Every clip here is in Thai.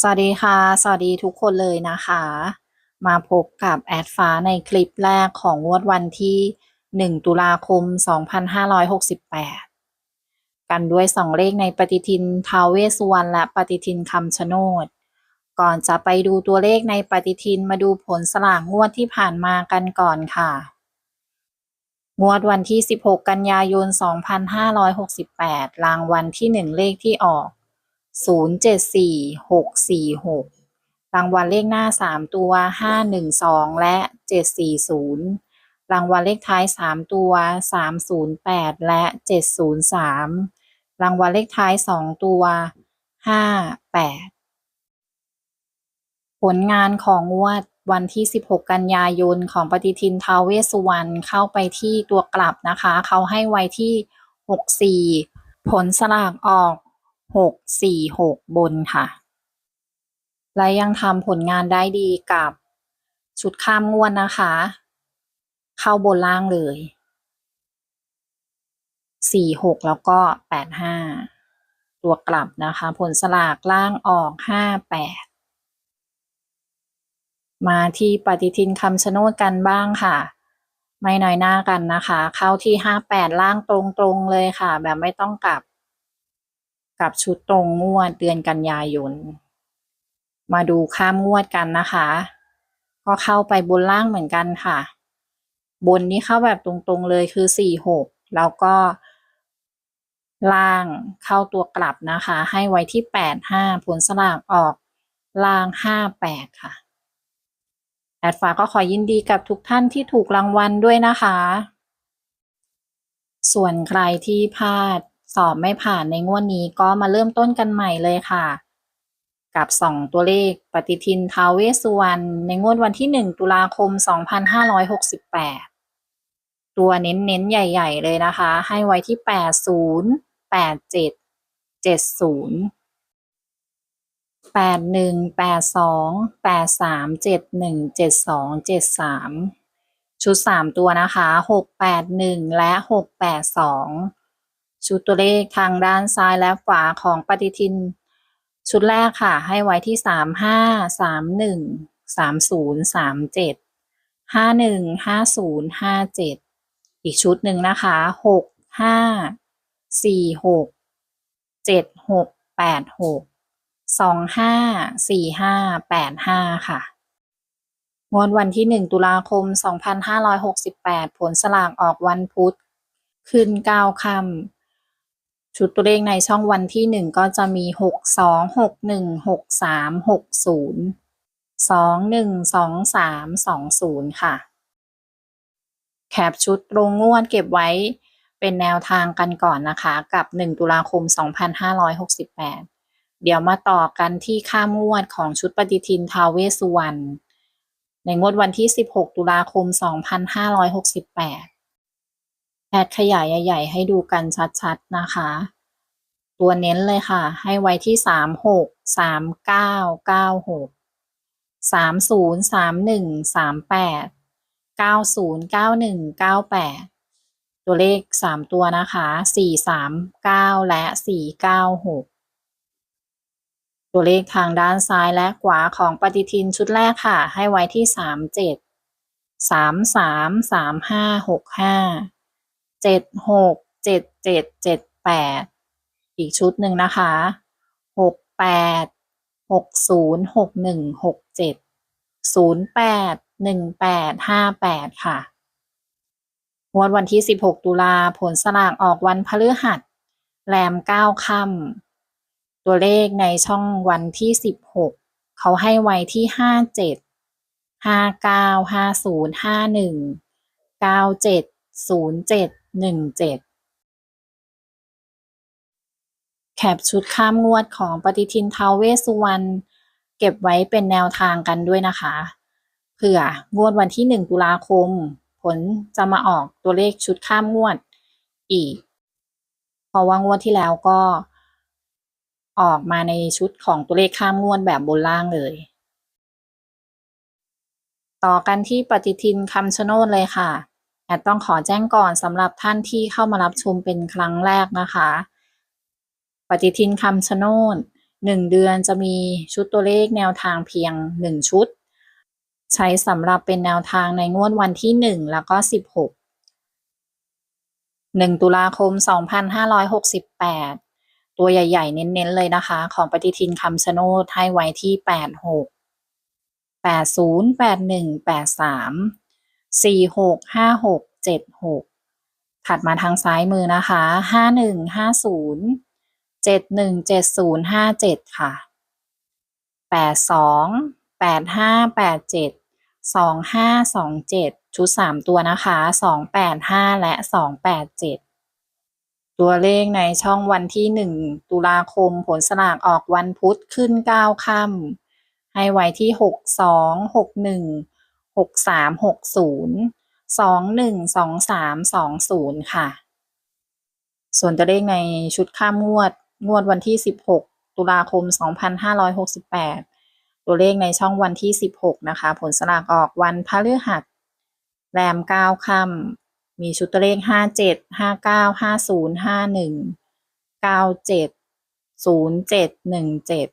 สวัสดีค่ะ สวัสดีทุกคนเลยนะคะ มาพบกับแอดฟ้าในคลิปแรกของวดวันที่ 1 ตุลาคม 2568 กันด้วยสองเลขในปฏิทินทาวเวสสุวรรณและปฏิทินคำชะโนด ก่อนจะไปดูตัวเลขในปฏิทินมาดูผลสลากงวดที่ผ่านมากันก่อนค่ะ งวดวันที่ 16 กันยายน 2568 รางวัลที่ 1 เลขที่ออก ศูนย์เจ็ดสี่หกสี่หกรางวัลเลขหน้าสามตัวห้าหนึ่งสองและเจ็ดสี่ศูนย์รางวัลเลขท้ายสามตัวสามศูนย์แปดและเจ็ดศูนย์สามรางวัลเลขท้ายสองตัวห้าแปดผลงานของงวดวันที่ 16 กันยายนของปฏิทินทาวเวสสุวรรณเข้าไปที่ตัวกลับนะคะ เขาให้ไว้ที่ 64 ผลสลากออก หกสี่หกบนค่ะ และยังทำผลงานได้ดีกับชุดข้ามงวดนะคะ เข้าบนล่างเลยสี่หกแล้วก็แปดห้าตัวกลับนะคะ ผลสลากล่างออกห้าแปดมาที่ปฏิทินคำชะโนดกันบ้างค่ะ ไม่น้อยหน้ากันนะคะ เข้าที่ห้าแปดล่างตรงๆเลยค่ะ แบบไม่ต้องกลับ กับชุดตรงงวดเดือนกันยายน มาดูข้ามงวดกันนะคะ ก็เข้าไปบนล่างเหมือนกันค่ะ บนนี้เข้าแบบตรงๆเลยคือสี่หกแล้วก็ล่างเข้าตัวกลับนะคะ ให้ไว้ที่แปดห้าผลสลากออกล่างห้าแปดค่ะแอดฟ้าก็ขอยินดีกับทุกท่านที่ถูกรางวัลด้วยนะคะ ส่วนใครที่พลาด สอบไม่ผ่านในงวดนี้ก็มาเริ่มต้นกันใหม่เลยค่ะ กับสองตัวเลขปฏิทินทาวเวสสุวรรณในงวดวันที่ 1 ตุลาคม 2568 ตัวเน้นๆ ใหญ่ๆ เลยนะคะ ให้ไว้ที่ 80 87 70 81 82 83 71 72 73 ชุด 3 ตัวนะคะ 681 และ 682 ชุดตัวเลขทางด้านซ้ายและขวาของปฏิทิน ชุดแรกค่ะ ให้ไว้ที่ 35 31 30 37 51 50 57 อีกชุดหนึ่งนะคะ 6 5 4 6 7 6 8 6 2 5 4 5 8 5 ค่ะงวดวันที่ 1 ตุลาคม 2568 ผลสลากออกวันพุธ ขึ้น 9 ค่ำ ชุดตัวเลขในช่องวันที่ 1 ก็จะมี 6 2 6 1 6 3 6 0 2 1 2 3 2 0 ค่ะ แคปชุดตรงงวดเก็บไว้เป็นแนวทางกันก่อนนะคะ กับ 1 ตุลาคม 2568 เดี๋ยวมาต่อกันที่ข้ามวดของชุดปฏิทินทาวเวสสุวรรณในงวดวันที่ 16 ตุลาคม 2568 แอดขยายใหญ่ๆให้ดูกันชัดๆนะคะ ตัวเน้นเลยค่ะ ให้ไว้ที่สามหกสามเก้าเก้าหกสามศูนย์สามหนึ่งสามแปดเก้าศูนย์เก้าหนึ่งเก้าแปดตัวเลขสามตัวนะคะสี่สามเก้าและสี่เก้าหกตัวเลขทางด้านซ้ายและขวาของปฏิทินชุดแรกค่ะ ให้ไว้ที่สามเจ็ดสามสามสามห้าหกห้า เจ็ดหกเจ็ดเจ็ดเจ็ดแปดอีกชุดหนึ่งนะคะหกแปดหกศูนย์หกหนึ่งหกเจ็ดศูนย์แปดหนึ่งแปดห้าแปดค่ะวันวันที่สิบหกตุลาผลสลากออกวันพฤหัสแรมเก้าค่ำตัวเลขในช่องวันที่สิบหกเขาให้ไว้ที่ห้าเจ็ดห้าเก้าห้าศูนย์ห้าหนึ่งเก้าเจ็ดศูนย์เจ็ด 59 50 51 97 07 17แคปชุดข้ามงวดของปฏิทินทาวเวสสุวรรณเก็บไว้เป็นแนวทางกันด้วยนะคะเผื่องวดวันที่1ตุลาคม ผลจะมาออกตัวเลขชุดข้ามงวดอีก เพราะว่างวดที่แล้วก็ออกมาในชุดของตัวเลขข้ามงวดแบบบนล่างเลย ต่อกันที่ปฏิทินคำชะโนดเลยค่ะ แอดต้องขอแจ้งก่อนสำหรับท่านที่เข้ามารับชมเป็นครั้งแรกนะคะ ปฏิทินคำชะโนดหนึ่งเดือนจะมีชุดตัวเลขแนวทางเพียง 1 ชุด ใช้สำหรับเป็นแนวทางในงวดวันที่ 1 แล้วก็ 16 1 ตุลาคม 2568 ตัวใหญ่ๆ เน้นๆ เลยนะคะ ของปฏิทินคำชะโนดให้ไว้ที่ 86 80 81 83 สี่หกห้าหกเจ็ดหกถัดมาทางซ้ายมือนะคะห้าหนึ่งห้าศูนย์เจ็ดหนึ่งเจ็ดศูนย์ห้าเจ็ดค่ะแปดสองแปดห้าแปดเจ็ดสองห้าสองเจ็ดชุดสามตัวนะคะสองแปดห้าและสองแปดเจ็ดตัวเลขในช่องวันที่หนึ่งตุลาคมผลสลากออกวันพุธขึ้นเก้าค่ำให้ไว้ที่หกสองหกหนึ่ง หกสามหกศูนย์สองหนึ่งสองสามสองศูนย์ค่ะ ส่วนตัวเลขในชุดข้ามงวด งวดวันที่สิบหกตุลาคมสองพันห้าร้อยหกสิบแปดตัวเลขในช่องวันที่สิบหกนะคะ ผลสลากออกวันพฤหัส แรมเก้าค่ำมีชุดตัวเลขห้าเจ็ดห้าเก้าห้าศูนย์ห้าหนึ่งเก้าเจ็ดศูนย์เจ็ดหนึ่งเจ็ด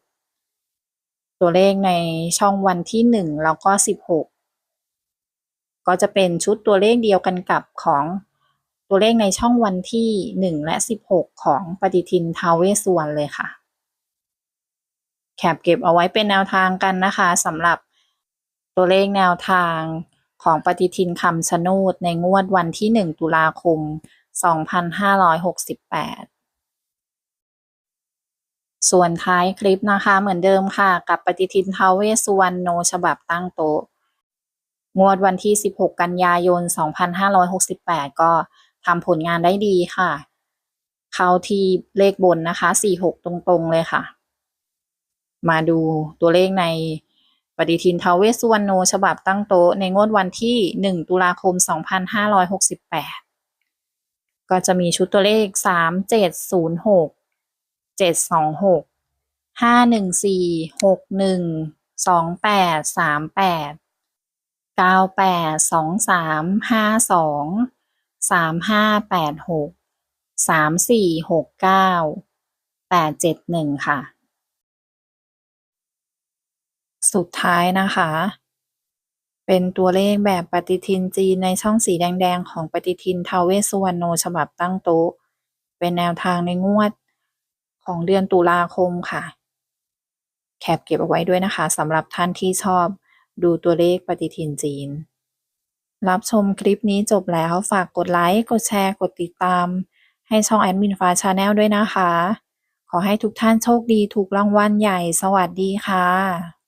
ตัวเลขในช่องวันที่หนึ่งแล้วก็สิบหก ก็จะเป็นชุดตัวเลขเดียวกันกับของตัวเลขในช่องวันที่หนึ่งและสิบหกของปฏิทินทาวเวสวรเลยค่ะ แคปเก็บเอาไว้เป็นแนวทางกันนะคะสำหรับตัวเลขแนวทางของปฏิทินคำชะโนดในงวดวันที่หนึ่งตุลาคมสองพันห้าร้อยหกสิบแปดส่วนท้ายคลิปนะคะเหมือนเดิมค่ะ กับปฏิทินทาวเวสสุวรรณโนฉบับตั้งโต๊ะ งวดวันที่ 16 กันยายน 2568 ก็ทำผลงานได้ดีค่ะ เข้าที่เลขบนนะคะ 46 ตรงๆเลยค่ะ มาดูตัวเลขในปฏิทินทาเวสุวรรณโนฉบับตั้งโต๊ะ ในงวดวันที่ 1 ตุลาคม 2568 ก็จะมีชุดตัวเลข 3706 726 514 61 28 38 เก้าแปดสองสามห้าสองสามห้าแปดหกสามสี่หกเก้าแปดเจ็ดหนึ่งค่ะ สุดท้ายนะคะ เป็นตัวเลขแบบปฏิทินจีนในช่องสีแดง ๆ ของปฏิทินทาวเวสสุวรรณโนฉบับตั้งโต๊ะ เป็นแนวทางในงวดของเดือนตุลาคมค่ะ แคปเก็บเอาไว้ด้วยนะคะสำหรับท่านที่ชอบ ดูตัวเลขปฏิทินจีน รับชมคลิปนี้จบแล้วฝากกดไลค์ กดแชร์ กดติดตาม ให้ช่องแอดมินฟ้าชาแนลด้วยนะคะ ขอให้ทุกท่านโชคดีถูกรางวัลใหญ่สวัสดีค่ะ